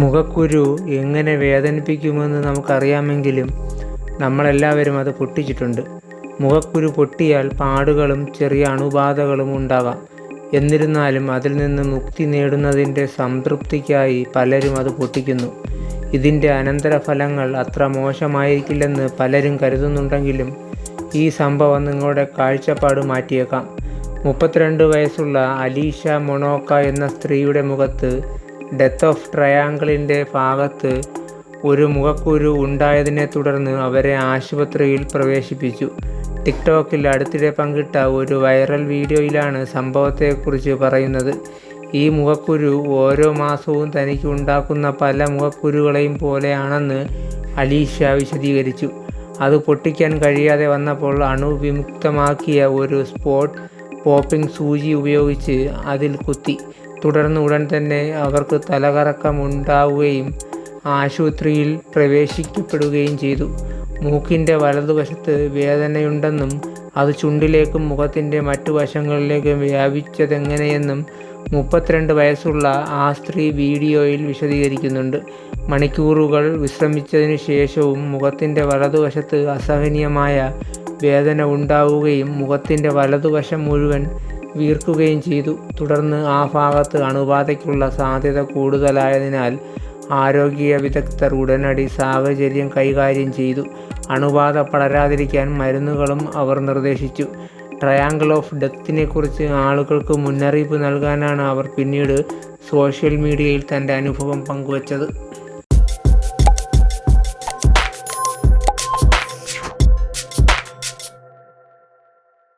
മുഖക്കുരു എങ്ങനെ വേദനിപ്പിക്കുമെന്ന് നമുക്കറിയാമെങ്കിലും നമ്മളെല്ലാവരും അത് പൊട്ടിച്ചിട്ടുണ്ട്. മുഖക്കുരു പൊട്ടിയാൽ പാടുകളും ചെറിയ അണുബാധകളും ഉണ്ടാകാം. എന്നിരുന്നാലും അതിൽ നിന്ന് മുക്തി നേടുന്നതിന്റെ സംതൃപ്തിക്കായി പലരും അത് പൊട്ടിക്കുന്നു. ഇതിന്റെ അനന്തരഫലങ്ങൾ അത്ര മോശമായിരിക്കില്ലെന്ന് പലരും കരുതുന്നുണ്ടെങ്കിലും ഈ സംഭവം നിങ്ങളുടെ കാഴ്ചപ്പാട് മാറ്റിയേക്കാം. മുപ്പത്തിരണ്ട് വയസ്സുള്ള അലീഷ മൊണോക്ക എന്ന സ്ത്രീയുടെ മുഖത്ത് ഡെത്ത് ഓഫ് ട്രയാങ്കിളിന്റെ ഭാഗത്ത് ഒരു മുഖക്കുരു ഉണ്ടായതിനെ തുടർന്ന് അവരെ ആശുപത്രിയിൽ പ്രവേശിപ്പിച്ചു. ടിക്ടോക്കിൽ അടുത്തിടെ പങ്കിട്ട ഒരു വൈറൽ വീഡിയോയിലാണ് സംഭവത്തെക്കുറിച്ച് പറയുന്നത്. ഈ മുഖക്കുരു ഓരോ മാസവും തനിക്ക് ഉണ്ടാക്കുന്ന പല മുഖക്കുരുകളെയും പോലെയാണെന്ന് അലീഷ വിശദീകരിച്ചു. അത് പൊട്ടിക്കാൻ കഴിയാതെ വന്നപ്പോൾ അണുവിമുക്തമാക്കിയ ഒരു സ്പോട്ട് പോപ്പിംഗ് സൂചി ഉപയോഗിച്ച് അതിൽ കുത്തി. തുടർന്ന് ഉടൻ തന്നെ അവർക്ക് തലകറക്കം ഉണ്ടാവുകയും ആശുപത്രിയിൽ പ്രവേശിക്കപ്പെടുകയും ചെയ്തു. മൂക്കിന്റെ വലതുവശത്ത് വേദനയുണ്ടെന്നും അത് ചുണ്ടിലേക്കും മുഖത്തിന്റെ മറ്റു വശങ്ങളിലേക്കും വ്യാപിച്ചതെങ്ങനെയെന്നും മുപ്പത്തിരണ്ട് വയസ്സുള്ള ആ സ്ത്രീ വീഡിയോയിൽ വിശദീകരിക്കുന്നുണ്ട്. മണിക്കൂറുകൾ വിശ്രമിച്ചതിനു ശേഷവും മുഖത്തിന്റെ വലതുവശത്ത് അസഹനീയമായ വേദന ഉണ്ടാവുകയും മുഖത്തിന്റെ വലതുവശം മുഴുവൻ വീർക്കുകയും ചെയ്തു. തുടർന്ന് ആ ഭാഗത്ത് അണുബാധയ്ക്കുള്ള സാധ്യത കൂടുതലായതിനാൽ ആരോഗ്യ വിദഗ്ധർ ഉടനടി സാഹചര്യം കൈകാര്യം ചെയ്തു. അണുബാധ പടരാതിരിക്കാൻ മരുന്നുകളും അവർ നിർദ്ദേശിച്ചു. ട്രയാങ്കിൾ ഓഫ് ഡെത്തിനെക്കുറിച്ച് ആളുകൾക്ക് മുന്നറിയിപ്പ് നൽകാനാണ് അവർ പിന്നീട് സോഷ്യൽ മീഡിയയിൽ തന്റെ അനുഭവം പങ്കുവച്ചത്.